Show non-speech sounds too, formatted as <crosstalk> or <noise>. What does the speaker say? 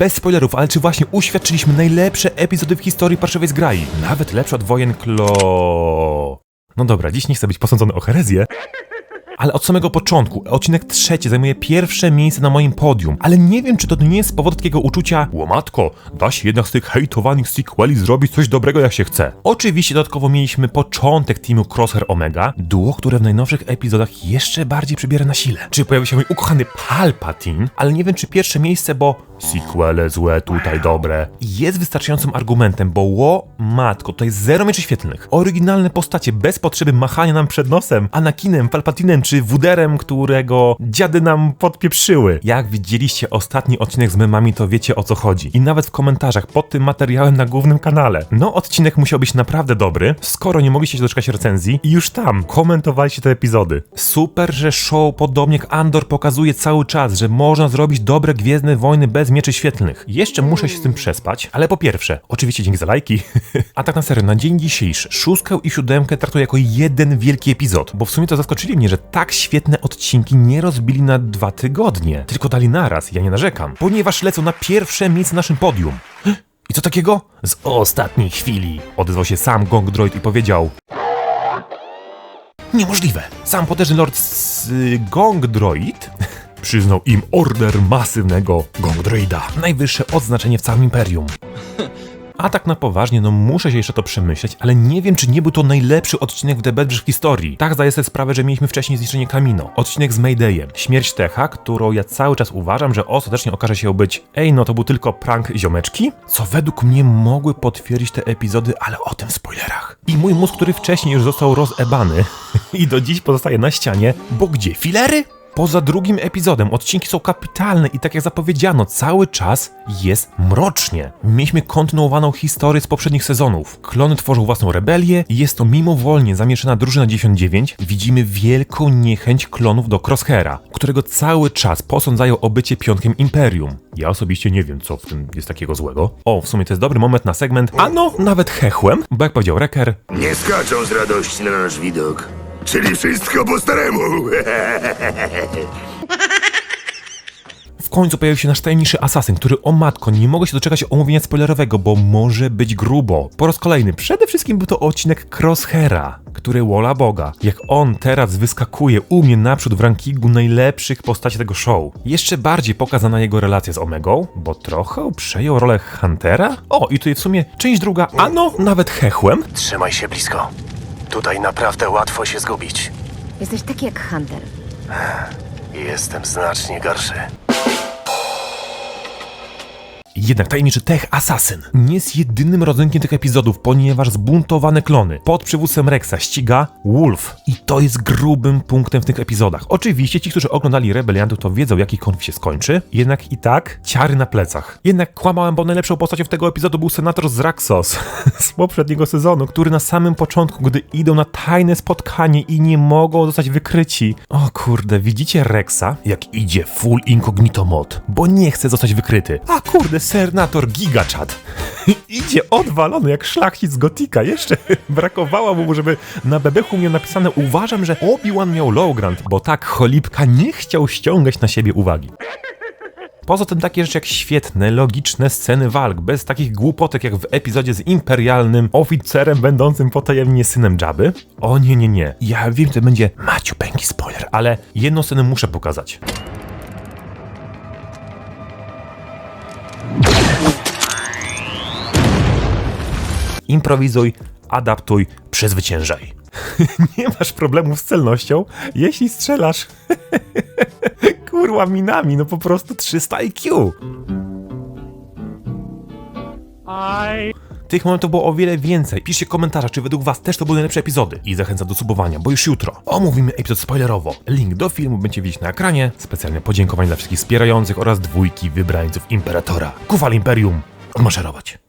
Bez spoilerów, ale czy właśnie uświadczyliśmy najlepsze epizody w historii Parszywej Zgrai? Nawet lepsze od wojen Klo... No dobra, dziś nie chcę być posądzony o herezję, ale od samego początku, odcinek trzeci zajmuje pierwsze miejsce na moim podium. Ale nie wiem, czy to nie jest z powodu takiego uczucia Łomatko, da się jednak z tych hejtowanych sequeli zrobić coś dobrego jak się chce. Oczywiście dodatkowo mieliśmy początek teamu Crosshair Omega, duo, które w najnowszych epizodach jeszcze bardziej przybiera na sile. Czy pojawił się mój ukochany Palpatine, ale nie wiem, czy pierwsze miejsce, bo sequele złe, tutaj dobre, jest wystarczającym argumentem, bo ło, matko, jest zero mieczy świetlnych. Oryginalne postacie bez potrzeby machania nam przed nosem, Anakinem, Palpatinem czy Wuderem, którego dziady nam podpieprzyły. Jak widzieliście ostatni odcinek z memami, to wiecie o co chodzi. I nawet w komentarzach pod tym materiałem na głównym kanale. No, odcinek musiał być naprawdę dobry, skoro nie mogliście się doczekać recenzji i już tam komentowaliście te epizody. Super, że show podobnie jak Andor pokazuje cały czas, że można zrobić dobre Gwiezdne Wojny bez mieczy świetlnych. Jeszcze muszę się z tym przespać, ale po pierwsze, oczywiście dzięki za lajki, <laughs> a tak na serio, na dzień dzisiejszy szóstkę i siódemkę traktuję jako jeden wielki epizod, bo w sumie to zaskoczyli mnie, że tak świetne odcinki nie rozbili na dwa tygodnie, tylko dali naraz, ja nie narzekam, ponieważ lecą na pierwsze miejsce na naszym podium. <gasps> I co takiego? Z ostatniej chwili odezwał się sam Gong Droid i powiedział Niemożliwe! Sam potężny lord z y, Gong Droid <laughs> przyznał im order masywnego Gong Droida. Najwyższe odznaczenie w całym imperium. <laughs> A tak na poważnie, no muszę się jeszcze to przemyśleć, ale nie wiem, czy nie był to najlepszy odcinek w The w historii. Tak zdaję sobie sprawę, że mieliśmy wcześniej zniszczenie Kamino, odcinek z Maydayem, śmierć Techa, którą ja cały czas uważam, że ostatecznie okaże się być ej, no to był tylko prank ziomeczki, co według mnie mogły potwierdzić te epizody, ale o tym w spoilerach. I mój mózg, który wcześniej już został rozebany <laughs> i do dziś pozostaje na ścianie, bo gdzie filery? Poza drugim epizodem odcinki są kapitalne i tak jak zapowiedziano, cały czas jest mrocznie. Mieliśmy kontynuowaną historię z poprzednich sezonów. Klony tworzą własną rebelię i jest to mimowolnie zamieszana drużyna 99. Widzimy wielką niechęć klonów do Crosshaira, którego cały czas posądzają o bycie piątkiem Imperium. Ja osobiście nie wiem, co w tym jest takiego złego. O, w sumie to jest dobry moment na segment, a no, nawet hechłem, bo jak powiedział Reker, Nie skaczą z radości na nasz widok. Czyli wszystko po staremu. W końcu pojawił się nasz tajemniczy asasyn, który o matko nie mogę się doczekać omówienia spoilerowego, bo może być grubo. Po raz kolejny, przede wszystkim był to odcinek Crosshaira, który wola Boga. Jak on teraz wyskakuje u mnie naprzód w rankingu najlepszych postaci tego show. Jeszcze bardziej pokazana jego relacja z Omegą, bo trochę przejął rolę Huntera. O, i tutaj w sumie część druga, a no, nawet hechłem. Trzymaj się blisko. Tutaj naprawdę łatwo się zgubić. Jesteś taki jak Hunter. Jestem znacznie gorszy. Jednak tajemniczy Tech Assassin nie jest jedynym rodzynkiem tych epizodów, ponieważ zbuntowane klony pod przywództwem Rexa ściga Wolf. I to jest grubym punktem w tych epizodach. Oczywiście ci, którzy oglądali Rebeliantów, to wiedzą, jaki konflikt się skończy. Jednak i tak ciary na plecach. Jednak kłamałem, bo najlepszą postacią w tego epizodu był senator z Raxos <laughs> z poprzedniego sezonu, który na samym początku, gdy idą na tajne spotkanie i nie mogą zostać wykryci. O kurde, widzicie Rexa, jak idzie full incognito mod, bo nie chce zostać wykryty. A kurde, senator Gigachat <laughs> idzie odwalony jak szlachcic Gotika. Jeszcze <laughs> brakowało mu, żeby na bebechu miał napisane uważam, że Obi-Wan miał low grant, bo tak cholipka nie chciał ściągać na siebie uwagi. Poza tym takie rzeczy jak świetne, logiczne sceny walk, bez takich głupotek jak w epizodzie z imperialnym oficerem będącym potajemnie synem Jabby. O nie, nie, nie. Ja wiem, to będzie Maciu Pęki spoiler, ale jedną scenę muszę pokazać. Improwizuj, adaptuj, przezwyciężaj. <laughs> nie masz problemów z celnością, jeśli strzelasz <laughs> kurwa minami, no po prostu 300 IQ. Tych momentów było o wiele więcej. Piszcie w komentarzach, czy według was też to były najlepsze epizody. I zachęcam do subowania, bo już jutro omówimy epizod spoilerowo. Link do filmu będzie widzieć na ekranie. Specjalne podziękowania dla wszystkich wspierających oraz dwójki wybrańców Imperatora. Kufal Imperium, odmaszerować.